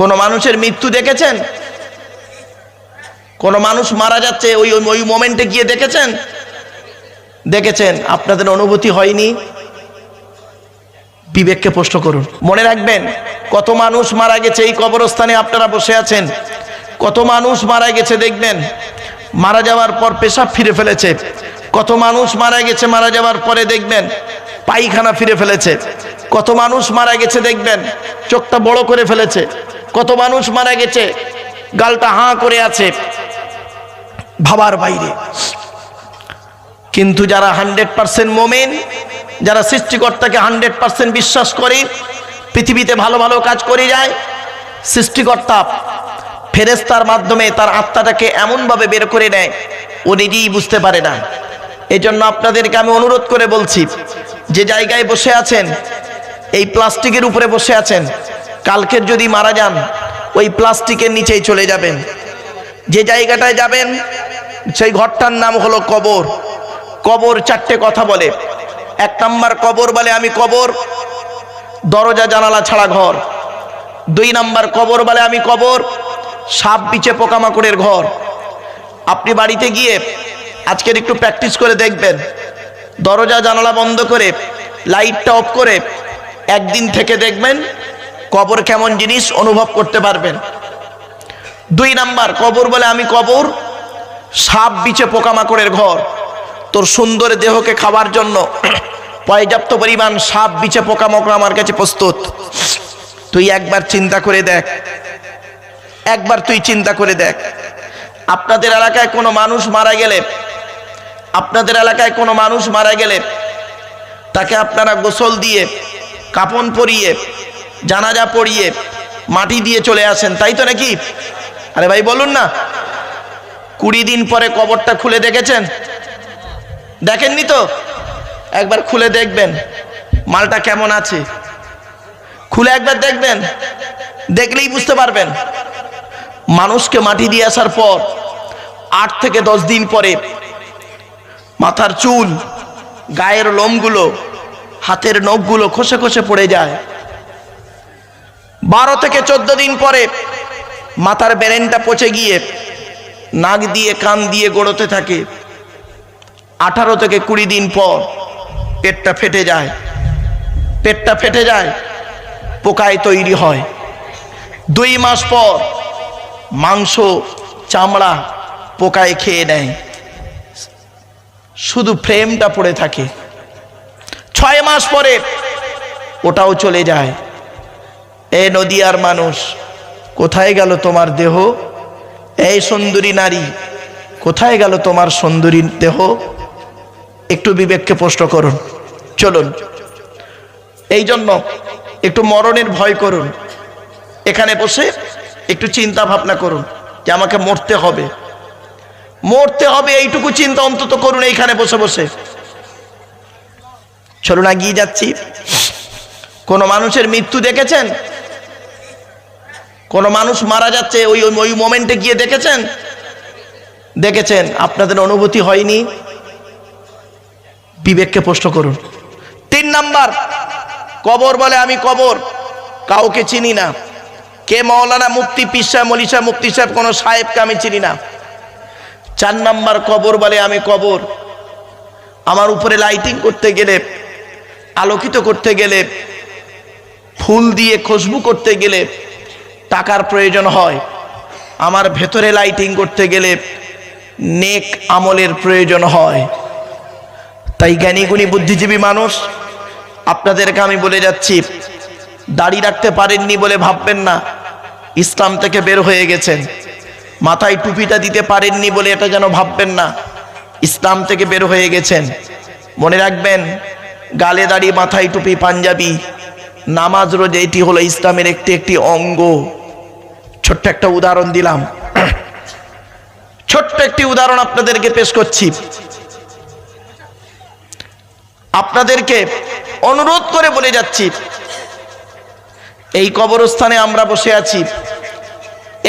কোনো মানুষের মৃত্যু দেখেছেন? কোনো মানুষ মারা যাচ্ছে, ওই, ওই- মোমেন্টে গিয়ে দেখেছেন? দেখেছেন? আপনাদের অনুভূতি হয়নি? বিবেককে প্রশ্ন করুন। মনে রাখবেন, কত মানুষ মারা গেছে এই কবরস্থানে আপনারা বসে আছেন। কত মানুষ মারা গেছে দেখবেন, মারা যাওয়ার পর পেশাব ফিরে ফেলেছে। কত মানুষ মারা গেছে, মারা যাওয়ার পরে দেখবেন, পায়খানা ফিরে ফেলেছে। কত মানুষ মারা গেছে দেখবেন, চোখটা বড় করে ফেলেছে। কত মানুষ মারা গেছে, গালটা হাঁ করে আছে ভাবার বাইরে। কিন্তু যারা হান্ড্রেড পার্সেন্ট মোমেন, যারা সৃষ্টিকর্তাকে হান্ড্রেড পার্সেন্ট বিশ্বাস করে, পৃথিবীতে ভালো ভালো কাজ করে যায়, সৃষ্টিকর্তা ফেরেস্তার মাধ্যমে তার আত্মাটাকে এমনভাবে বের করে নেয় ও নিজেই বুঝতে পারে না। এই জন্য আপনাদেরকে আমি অনুরোধ করে বলছি, যে জায়গায় বসে আছেন এই প্লাস্টিকের উপরে বসে আছেন। কালকের যদি মারা যান, ওই প্লাস্টিকের নিচেই চলে যাবেন। যে জায়গাটায় যাবেন, সেই ঘরটার নাম হলো কবর। কবর চারটে কথা বলে। এক নাম্বার কবর বলে আমি কবর, দরজা, জানালা ছাড়া ঘর। দুই নাম্বার কবর বলে আমি কবর, সাপ বিচে পোকামাকড়ের ঘর। আপনি বাড়িতে গিয়ে আজকের একটু প্র্যাকটিস করে দেখবেন। দরজা, জানালা বন্ধ করে, লাইটটা অফ করে একদিন থেকে দেখবেন কবর কেমন জিনিস অনুভব করতে পারবেন। দুই নাম্বার, কবর বলে আমি কবর, সাপ বিচে পোকামাকড়ের ঘর। তোর সুন্দর দেহকে খাবার জন্য পর্যাপ্ত পরিমাণ সাপ বিচে পোকামাকড় আমার কাছে প্রস্তুত। তুই একবার চিন্তা করে দেখ। একবার তুই চিন্তা করে দেখ। আপনাদের এলাকায় কোনো মানুষ মারা গেলে, আপনাদের এলাকায় কোনো মানুষ মারা গেলে তাকে আপনারা গোসল দিয়ে কাপন পরিয়ে, জানাজা পরিয়ে মাটি দিয়ে চলে আসেন, তাই তো নাকি? আরে ভাই বলুন না, কুড়ি দিন পরে কবরটা খুলে দেখেছেন? দেখেননি তো? একবার খুলে দেখবেন, মালটা কেমন আছে? খুলে একবার দেখবেন, দেখলেই বুঝতে পারবেন। মানুষকে মাটি দিয়ে আসার পর, আট থেকে দশ দিন পরে মাথার চুল, গায়ের লোমগুলো হাতের নখগুলো খসে খসে পড়ে যায়। বারো থেকে চোদ্দ দিন পরে মাথার বেরেনটা পচে গিয়ে নাক দিয়ে, কান দিয়ে গড়োতে থাকে। আঠারো থেকে কুড়ি দিন পর পেটটা ফেটে যায়। পেটটা ফেটে যায়, পোকায় তৈরি হয়। দুই মাস পর মাংস, চামড়া পোকায় খেয়ে নেয়। শুধু ফ্রেমটা পড়ে থাকে। ছয় মাস পরে ওটাও চলে যায়। এ নদিয়ার মানুষ, কোথায় গেল তোমার দেহ? এই সুন্দরী নারী, কোথায় গেল তোমার সুন্দরী দেহ? একটু বিবেককে প্রশ্ন করুন। চলুন। এই জন্য একটু মরণের ভয় করুন। এখানে বসে একটু চিন্তা ভাবনা করুন যে আমাকে মরতে হবে। মরতে হবে এইটুকু চিন্তা অন্তত করুন এইখানে বসে বসে। চলুন এগিয়ে যাচ্ছি। কোনো মানুষের মৃত্যু দেখেছেন? কোনো মানুষ মারা যাচ্ছে ওই ওই- মোমেন্টে গিয়ে দেখেছেন? দেখেছেন? আপনাদের অনুভূতি হয়নি? বিবেককে প্রশ্ন করুন। তিন নাম্বার, কবর বলে আমি কবর, কাউকে চিনি না। কে মৌলানা মুক্তি পিসা মলিশা মুক্তি সাহেব কোনো সাহেবকে আমি চিনি না। চার নাম্বার, কবর বলে আমি কবর। আমার উপরে লাইটিং করতে গেলে আলোকিত করতে গেলে, ফুল দিয়ে খুশবু করতে গেলে টাকার প্রয়োজন হয়। আমার ভেতরে লাইটিং করতে গেলে নেক আমলের প্রয়োজন হয়। তাই জ্ঞানীগুণী বুদ্ধিজীবী মানুষ, আপনাদেরকে আমি বলে যাচ্ছি, দাড়ি রাখতে পারেননি বলে ভাববেন না। ইসলাম থেকে বের হয়ে গেছেন। মাথায় টুপিটা দিতে পারেননি বলে এটা যেন ভাববেন না। ইসলাম থেকে বের হয়ে গেছেন। মনে রাখবেন গালে দাড়ি, মাথায় টুপি, পাঞ্জাবি। নামাজ রোজ, এটি হলো ইসলামের একটি একটি অঙ্গ। ছোট্ট একটা উদাহরণ দিলাম। ছোট্ট একটি উদাহরণ আপনাদেরকে পেশ করছি। আপনাদেরকে অনুরোধ করে বলে যাচ্ছি, এই কবরস্থানে আমরা বসে আছি।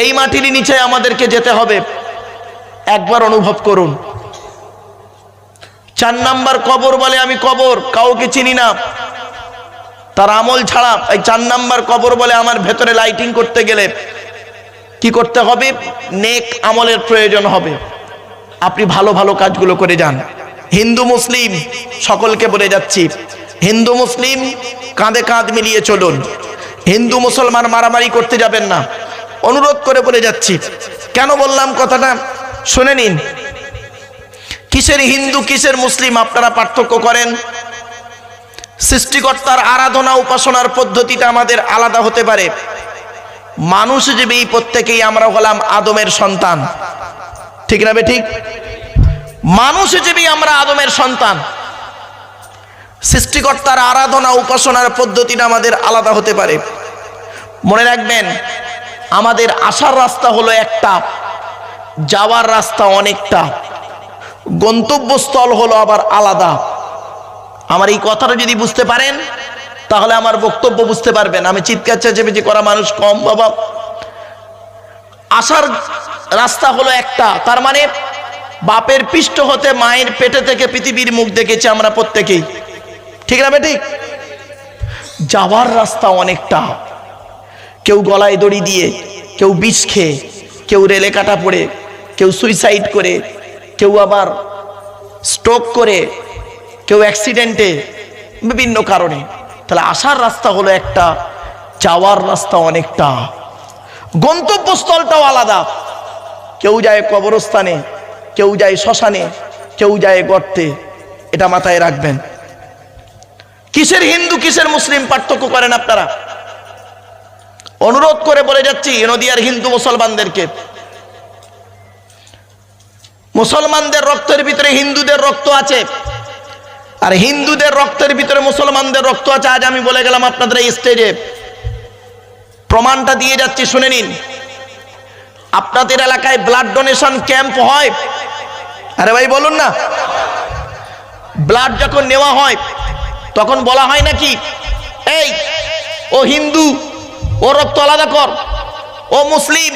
এই মাটির নিচে আমাদেরকে যেতে হবে। একবার অনুভব করুন। চার নাম্বার কবর বলে আমি কবর, কাউকে চিনি না। তার আমল ছাড়া এই চার নাম্বার কবর বলে আমার ভেতরে লাইটিং করতে গেলে কি করতে হবে? নেক আমলের প্রয়োজন হবে। আপনি ভালো ভালো কাজগুলো করে যান। হিন্দু, মুসলিম, সকলকে বলে যাচ্ছি। হিন্দু, মুসলিম, কাঁধে কাঁধ মিলিয়ে চলুন। হিন্দু, মুসলমান মারামারি করতে যাবেন না। অনুরোধ করে বলে যাচ্ছি। কেন বললাম কথাটা? শুনে নিন। কিসের হিন্দু, কিসের মুসলিম আপনারা পার্থক্য করেন? সৃষ্টিকর্তার আরাধনা, উপাসনার পদ্ধতিটা আমাদের আলাদা হতে পারে। মানুষ জীবী প্রত্যেকেই আমরা হলাম আদমের সন্তান। ঠিক না ঠিক? মানুষ জীবী আমরা আদমের সন্তান। সৃষ্টিকর্তার আরাধনা, উপাসনার পদ্ধতিটা আমাদের আলাদা হতে পারে। মনে রাখবেন, আমাদের আসার রাস্তা হলো একটা, যাওয়ার রাস্তা অনেকটা। গন্তব্যস্থল হলো আবার আলাদা। আমার এই কথাটা যদি বুঝতে পারেন, তাহলে আমার বক্তব্য বুঝতে পারবেন। আমি চিৎকার, চেঁচেমেচি করা মানুষ কম, বাবা। আসার রাস্তা হলো একটা। তার মানে বাপের পৃষ্ঠ হতে মায়ের পেটে থেকে পৃথিবীর মুখ দেখেছি আমরা প্রত্যেকেই। ঠিক না ঠিক যাওয়ার রাস্তা অনেকটা। কেউ গলায় দড়ি দিয়ে, কেউ বিষ খেয়ে, কেউ রেলে কাটা পড়ে, কেউ সুইসাইড করে কেউ আবার স্ট্রোক করে, কেউ অ্যাক্সিডেন্টে বিভিন্ন কারণে। তাহলে আসার রাস্তা হলো একটা, যাওয়ার রাস্তা অনেকটা। গন্তব্যস্থলটাও আলাদা। কেউ যায় কবরস্থানে, কেউ যায় শ্মশানে, কেউ যায় গর্তে। এটা মাথায় রাখবেন। কিসের হিন্দু, কিসের মুসলিম? পার্থক্য করেন আপনারা। অনুরোধ করে বলে যাচ্ছি, নদিয়ার হিন্দু মুসলমানদেরকে মুসলমানদের রক্তের ভিতরে হিন্দুদের রক্ত আছে। আর হিন্দুদের রক্তের ভিতরে মুসলমানদের রক্ত আছে, আজ আমি বলে গেলাম আপনাদের এই স্টেজে প্রমাণটা দিয়ে যাচ্ছি, শুনে নিন। আপনাদের এলাকায় ব্লাড ডোনেশন ক্যাম্প হয়? আরে ভাই, বলুন না। ব্লাড যখন নেওয়া হয়, তখন বলা হয় নাকি, এই, ও হিন্দু, ও রক্ত আলাদা কর। ও মুসলিম,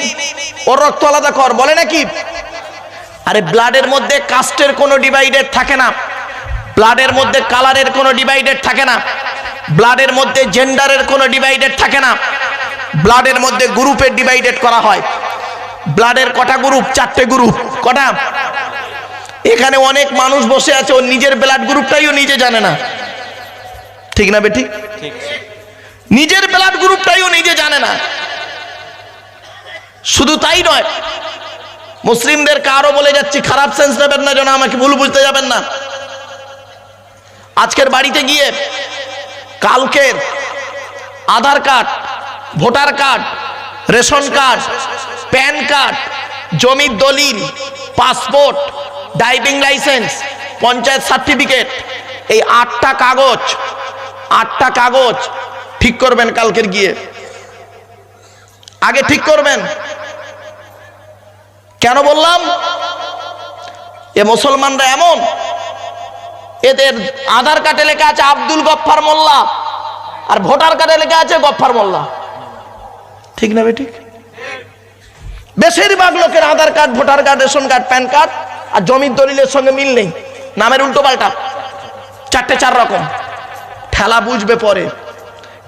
ও রক্ত আলাদা কর। বলে নাকি? আরে ব্লাডের মধ্যে কাস্টের কোনো ডিভাইডেড থাকে না। ব্লাডের মধ্যে কালারের কোনো ডিভাইডেড থাকে না। ব্লাডের মধ্যে জেন্ডারের কোনো ডিভাইডেড থাকে না। ব্লাডের মধ্যে গ্রুপের ডিভাইডেড করা হয়। ব্লাডের কটা গ্রুপ চারটে গ্রুপ কটা? এখানে অনেক মানুষ বসে আছে ওর নিজের ব্লাড গ্রুপটাইও নিজে জানে না। ঠিক না বেটি? নিজের ব্লাড গ্রুপটাইও নিজে জানে না। শুধু তাই নয় মুসলিমদের কারও বলে যাচ্ছি, খারাপ সেন্স নেবেন না যেন আমাকে ভুল বুঝতে যাবেন না। আজকের বাড়িতে গিয়ে কালকের Aadhaar card, voter card, ration card, PAN card, জমির দলিল, passport, driving licence, panchayat certificate, এই আটটা কাগজ আটটা কাগজ ঠিক করবেন কালকের গিয়ে। আগে ঠিক করবেন। কেন বললাম? এ মুসলমানরা এমন। এদের আধার কার্ডে লেখা আছে আব্দুল গফফার মোল্লা আর ভোটার কার্ডে লেখা আছে গফফার মোল্লা। ঠিক না ঠিক বেশিরভাগ লোকের Aadhaar card, voter card, ration card, PAN card আর জমির দলিলের সঙ্গে মিল নেই। নামের উল্টো পাল্টা। চারটে চার রকম। ঠেলা বুঝবে পরে।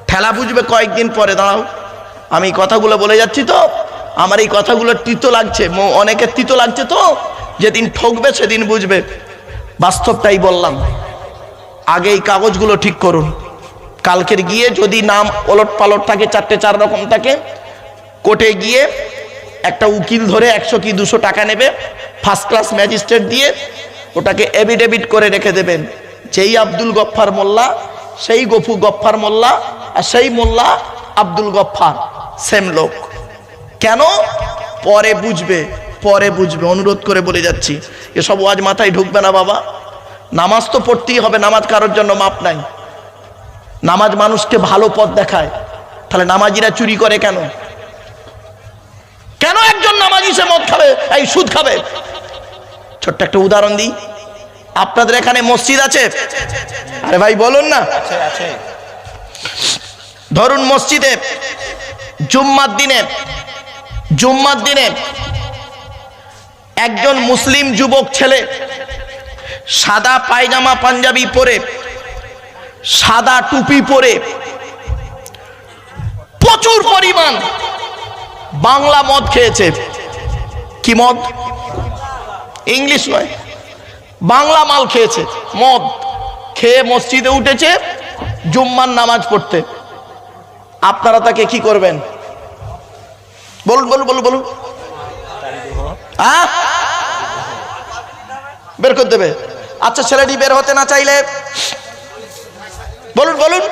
ঠেলা বুঝবে কয়েকদিন পরে। দাঁড়াও, আমি কথাগুলো বলে যাচ্ছি তো। আমার এই কথাগুলো তিতো লাগছে অনেকের তিতো লাগছে তো, যেদিন ঠকবে সেদিন বুঝবে। বাস্তবটাই বললাম, আগে এই কাগজগুলো ঠিক করুন। কালকের গিয়ে যদি নাম ওলট পালট থাকে, চারটে চার রকম থাকে, কোর্টে গিয়ে একটা উকিল ধরে একশো কি দুশো টাকা নেবে ফার্স্ট ক্লাস ম্যাজিস্ট্রেট দিয়ে ওটাকে এভিডেভিট করে রেখে দেবেন। যেই আব্দুল গফফার মোল্লা, সেই গফু গফফার মোল্লা, আর সেই মোল্লা আব্দুল গফফার সেম লোক। কেন? পরে বুঝবে পরে বুঝবে। অনুরোধ করে বলে যাচ্ছি, এসব ওয়াজ মাথায় ঢুকবে না বাবা। নামাজ তো পড়তেই হবে, নামাজ কারোর জন্য মাপ নাই। নামাজ মানুষকে ভালো পথ দেখায়। তাহলে নামাজিরা চুরি করে কেন? কেন একজন নামাজি সে মদ খাবে, এই সুদ খাবে? ছোট্ট একটা উদাহরণ দিই। আপনাদের এখানে মসজিদ আছে? আরে ভাই, বলুন না। ধরুন মসজিদে জুম্মার দিনে জুম্মার দিনে একজন মুসলিম যুবক ছেলে সাদা পায়জামা পাঞ্জাবি পরে, সাদা টুপি পরে প্রচুর পরিমাণ বাংলা মদ খেয়েছে। কি মদ? ইংলিশ নয়। বাংলা মাল খেয়েছে। মদ খেয়ে মসজিদে উঠেছে, জুম্মার নামাজ পড়তে। আপনারা তাকে কি করবেন? বলুন বলুন বলুন বলুন? বের করে দেবে। আচ্ছা ছেলেটি বের হতে না চাইলে? বলুন বলুন।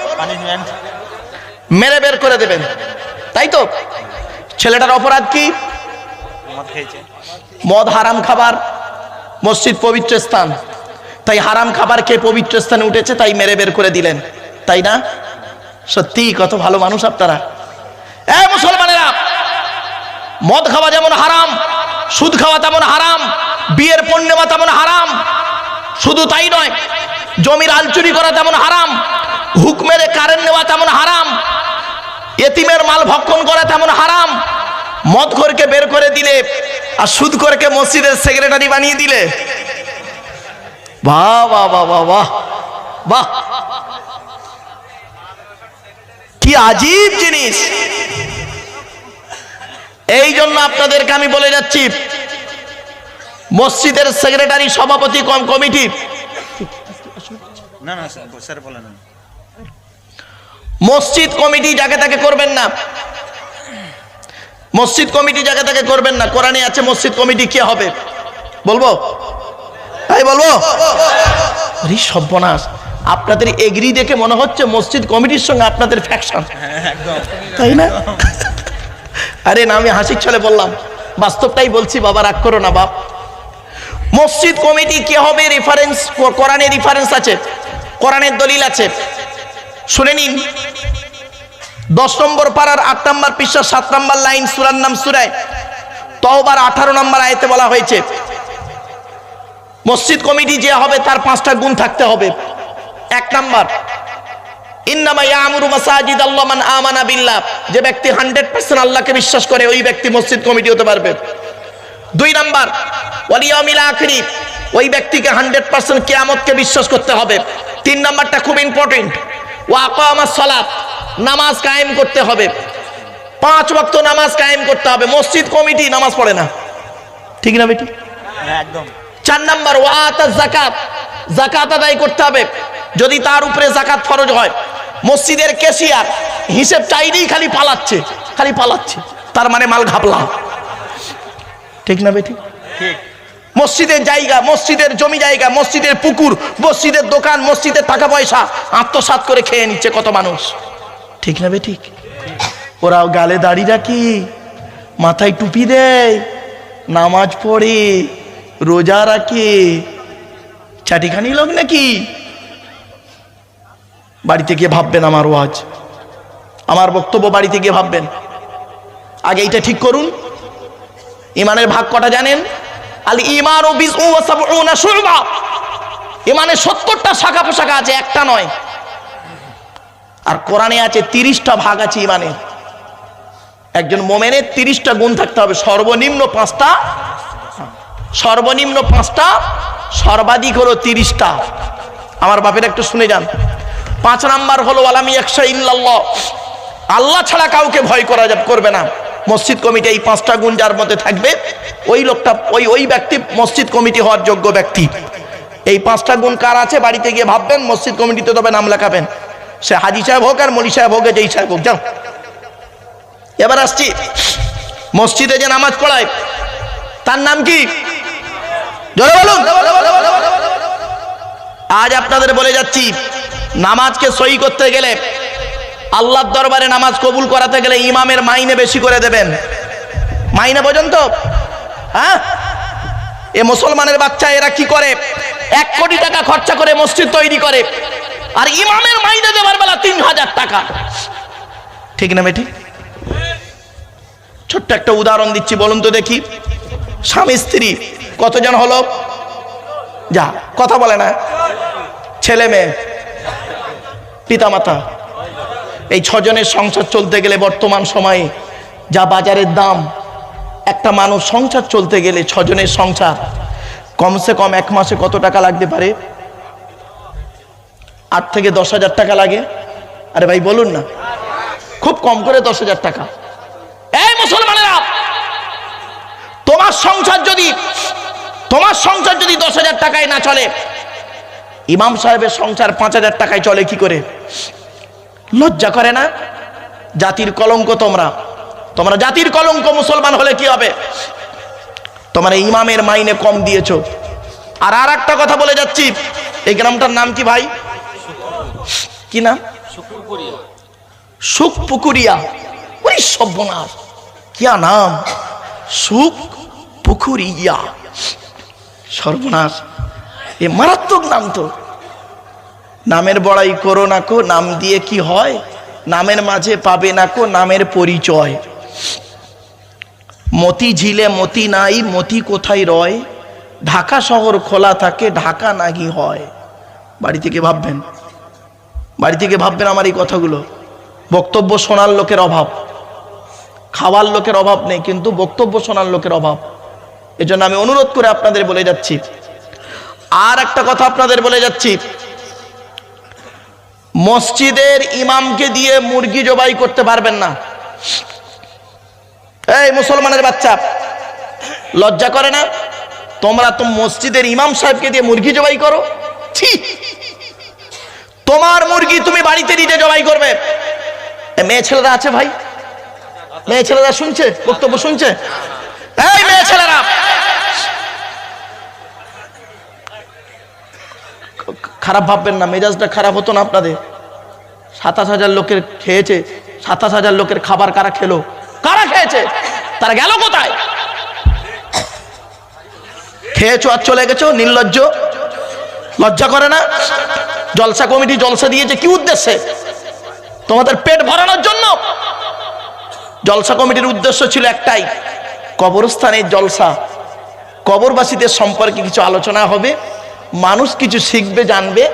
মেরে বের করে দেবেন। তাই তো? ছেলেটার অপরাধ কি? মদ মদ হারাম খাবার মসজিদ পবিত্র স্থান। তাই হারাম খাবার খেয়ে পবিত্র স্থানে উঠেছে তাই মেরে বের করে দিলেন। তাই না? সত্যি কত ভালো মানুষ আপনারা। এ মুসলমানেরা! মদ খাওয়া যেমন হারাম, সুদ খাওয়া তেমন হারাম, বিয়ের পণ্য নেওয়া তেমন হারাম, শুধু তাই নয়, জমির আলচুরি করা তেমন হারাম, হুক মেরে কারেন্ট নেওয়া তেমন হারাম, এতিমের মাল ভক্ষণ করা তেমন হারাম, মদ খোরকে বের করে দিলে আর সুদ খোরকে মসজিদের সেক্রেটারি বানিয়ে দিলে। বাহ বাহ বাহ বাহ বাহ বাহ। কি আজীব জিনিস। এই জন্য আপনাদেরকে আমি বলে যাচ্ছি মসজিদের সেক্রেটারি সভাপতি কম কমিটি। মসজিদ কমিটি যাকে তাকে করবেন না। মসজিদ কমিটি যাকে তাকে করবেন না। কোরআনে আছে মসজিদ কমিটি কে হবে? বলব? তাই বলব? সর্বনাশ। আপনাদের এগ্রি দেখে মনে হচ্ছে মসজিদ কমিটির সঙ্গে আপনাদের ফ্যাকশন তাই না? আরে না, আমি হাসির ছলে বললাম। বাস্তবটাই বলছি, বাবা, রাগ করো না, বাপ। মসজিদ কমিটি কে হবে? রেফারেন্স কোরআনের রেফারেন্স আছে, কোরআনের দলিল আছে। শুনে নিন। দশ নম্বর পাড়ার আট নম্বর পৃষ্ঠা সাত নম্বর লাইন, সুরার নাম সুরায়। তওবার আঠারো নম্বর আয়তে বলা হয়েছে। মসজিদ কমিটি যে হবে, তার পাঁচটা গুণ থাকতে হবে। এক নাম্বার ইন্নামা ইয়ামুরু মাসাজিদ আল্লাহ মান আমানা বিল্লাহ যে ব্যক্তি 100% আল্লাহকে বিশ্বাস করে, ওই ব্যক্তি মসজিদ কমিটি হতে পারবে। দুই নাম্বার, ওয়াল ইয়াউমিল আখিরি, ওই ব্যক্তিকে 100% কিয়ামতকে বিশ্বাস করতে হবে। তিন নাম্বারটা খুব ইম্পর্টেন্ট, ওয়া আকামাস সালাত, নামাজ কায়েম করতে হবে। পাঁচ ওয়াক্ত নামাজ কায়েম করতে হবে। মসজিদ কমিটি নামাজ পড়ে না। ঠিক না বেটি? হ্যাঁ একদম। চার নাম্বার ওয়াত জাকাত জাকাত আদায় করতে হবে। যদি তার উপরে জাকাত ফরজ হয় মসজিদের কেশিয়ার হিসেব চাইলেই খালি পালাচ্ছে খালি পালাচ্ছে। তার মানে মাল ঘাপলা। ঠিক না বেটি? ঠিক। মসজিদের জায়গা মসজিদের জমি জায়গা মসজিদের পুকুর মসজিদের দোকান মসজিদের টাকা পয়সা আত্মসাৎ করে খেয়ে নিচ্ছে কত মানুষ। ঠিক না বে ঠিক ওরাও গালে দাড়ি রাখি মাথায় টুপি দেয় নামাজ পড়ে রোজা রাখে। চাটিখানি লোক নাকি? বাড়িতে গিয়ে ভাববেন আমার ওয়াজ। আমার বক্তব্য বাড়িতে গিয়ে ভাববেন। আগে এইটা ঠিক করুন। ইমানের ভাগ কটা জানেন? আল ইমান ও বিস ও শুবা। ইমানের সত্তরটা শাখা পোশাখা আছে, একটা নয়। আর কোরআনে আছে তিরিশটা ভাগ আছে ইমানের। একজন মোমেনের তিরিশটা গুণ থাকতে হবে। সর্বনিম্ন পাঁচটা সর্বনিম্ন পাঁচটা, সর্বাধিক হলো তিরিশটা। আমার বাপের একটু শুনে যান। পাঁচ নাম্বার হলো আলামি একশা ইল্লাল্লাহ। আল্লাহ ছাড়া কাউকে ভয় করা করবে না। মসজিদ কমিটি এই পাঁচটা গুণ যার মধ্যে থাকবে, ওই লোকটা ওই ওই ব্যক্তি মসজিদ কমিটি হওয়ার যোগ্য ব্যক্তি। এই পাঁচটা গুণ কার আছে? বাড়িতে গিয়ে ভাববেন, মসজিদ কমিটিতে তবে নাম লেখাবেন। সে হাজি সাহেব হোক আর মলি সাহেব হোক যেই সাহেব হোক যাও এবার আসছি। মসজিদে যে নামাজ পড়ায়, তার নাম কি? জোরে বলুন। আজ আপনাদের বলে যাচ্ছি, নামাজকে সই করতে গেলে, আল্লাহর দরবারে নামাজ কবুল করাতে গেলে ইমামের মাইনে বেশি করে দেবেন। মাইনে পর্যন্ত হ্যাঁ? এ মুসলমানের বাচ্চা এরা কি করে? এক কোটি টাকা খরচা করে মসজিদ তৈরি করে। আর ইমামের মাইনে দেওয়ার বেলা তিন হাজার টাকা। ঠিক না বেটি? ছোট্ট একটা উদাহরণ দিচ্ছি, বলুন তো দেখি। স্বামী স্ত্রী কতজন হলো? যা, কথা বলে না। ছেলে মেয়ে, পিতামাতা। এই ছজনের সংসার চলতে গেলে বর্তমান সময়ে যা বাজারের দাম, একটা মানুষ সংসার চলতে গেলে ছজনের সংসার কমসে কম এক মাসে কত টাকা লাগতে পারে? আট থেকে দশ হাজার টাকা লাগে। আরে ভাই, বলুন না। খুব কম করে দশ হাজার টাকা। এই মুসলমানেরা, তোমার সংসার যদি তোমার সংসার যদি দশ হাজার টাকায় না চলে, ইমাম সাহেবের সংসার পাঁচ হাজার টাকায় চলে কি করে? লজ্জা করে না? জাতির কলঙ্ক তোমরা। তোমরা জাতির কলঙ্ক, মুসলমান হলে কি হবে? তোমরা ইমামের মাইনে কম দিয়েছ। আর আর একটা কথা বলে যাচ্ছি। এই গ্রামটার নাম কি ভাই? কি নাম? সুখ পুকুরিয়া ওই সর্বনাশ। কিয়া নাম? সুখ পুকুরিয়া সর্বনাশ। এ মারাত্মক নাম তো। নামের বড়াই করো না কো, নাম দিয়ে কি হয়? নামের মাঝে পাবে না কো, নামের পরিচয়। মতি ঝিলে মতি নাই, মতি কোথায় রয়? ঢাকা শহর খোলা থাকে, ঢাকা নাগি হয়? বাড়ি থেকে ভাববেন। বাড়ি থেকে ভাববেন আমার এই কথাগুলো। বক্তব্য শোনার লোকের অভাব। খাওয়ার লোকের অভাব নেই, কিন্তু বক্তব্য শোনার লোকের অভাব। এজন্য আমি অনুরোধ করে আপনাদের বলে যাচ্ছি। আর একটা কথা আপনাদের বলে যাচ্ছি। মসজিদের ইমামকে দিয়ে মুরগি জবাই করতে পারবেন না। এই মুসলমানের বাচ্চা, লজ্জা করে না? তোমরা তো মসজিদের ইমাম সাহেবকে দিয়ে মুরগি জবাই করো? তোমার মুরগি তুমি বাড়িতে নিজে জবাই করবে। মেয়ে ছেলেরা আছে ভাই? মেয়ে ছেলেরা শুনছে? বক্তব্য শুনছে? এই মেয়ে ছেলেরা! খারাপ ভাববেন না, মেজাজটা খারাপ হতো না আপনাদের? সাতাশ হাজার লোকের খেয়েছে, সাতাশ হাজার লোকের খাবার কারা খেলো? কারা খেয়েছে? তারা গেল কোথায়? খেয়েছো আর চলে গেছো, নির্লজ্জ? লজ্জা করে না? জলসা কমিটি জলসা দিয়েছে, কি উদ্দেশ্যে? তোমাদের পেট ভরানোর জন্য? জলসা কমিটির উদ্দেশ্য ছিল একটাই, কবরস্থানের জলসা। কবরবাসীদের সম্পর্কে কিছু আলোচনা হবে। মানুষ কিছু শিখবে, জানবে,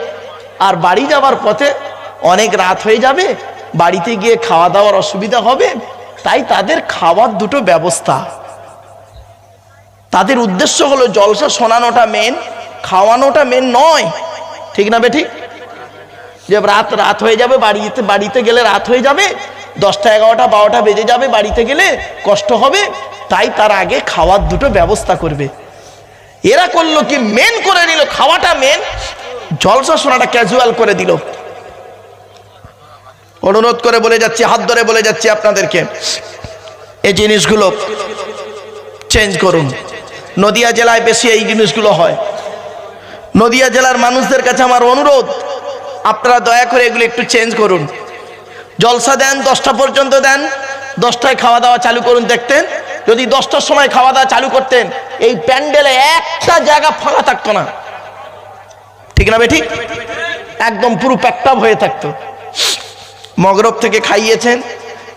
আর বাড়ি যাওয়ার পথে অনেক রাত হয়ে যাবে, বাড়িতে গিয়ে খাওয়া দাওয়ার অসুবিধা হবে, তাই তাদের খাওয়ার দুটো ব্যবস্থা। তাদের উদ্দেশ্য হলো জলসা শোনানোটা মেন খাওয়ানোটা মেন নয়। ঠিক না বেঠিক? যে রাত রাত হয়ে যাবে, বাড়িতে বাড়িতে গেলে রাত হয়ে যাবে, দশটা, এগারোটা, বারোটা বেজে যাবে, বাড়িতে গেলে কষ্ট হবে, তাই তার আগে খাওয়ার দুটো ব্যবস্থা করবে। এরা করল কি? মেন করে নিল। খাওয়াটা মেন জলসা শোনাটা ক্যাজুয়াল করে দিল। অনুরোধ করে বলে যাচ্ছি, হাত ধরে বলে যাচ্ছি আপনাদেরকে। এই জিনিসগুলো চেঞ্জ করুন। নদিয়া জেলায় বেশি এই জিনিসগুলো হয়। নদিয়া জেলার মানুষদের কাছে আমার অনুরোধ, আপনারা দয়া করে এগুলো একটু চেঞ্জ করুন। জলসা দেন, দশটা পর্যন্ত দেন, দশটায় খাওয়া দাওয়া চালু করুন দেখতেন যদি দশটার সময় খাওয়া দাওয়া চালু করতেন, এই প্যান্ডেলে একটা জায়গা ফাঁকা থাকতো না। ঠিক না বেঠিক একদম পুরো প্যাকটাপ হয়ে থাকতো। মগরব থেকে খাইয়েছেন,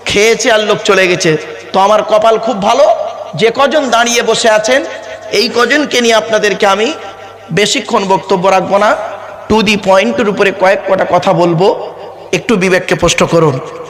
খেয়েছে আর লোক চলে গেছে। তো আমার কপাল খুব ভালো, যে কজন দাঁড়িয়ে বসে আছেন, এই কজনকে নিয়ে আপনাদেরকে আমি বেশিক্ষণ বক্তব্য রাখব না। টু দি পয়েন্টের উপরে কয়েক কটা কথা বলব, একটু বিবেককে প্রশ্ন করুন।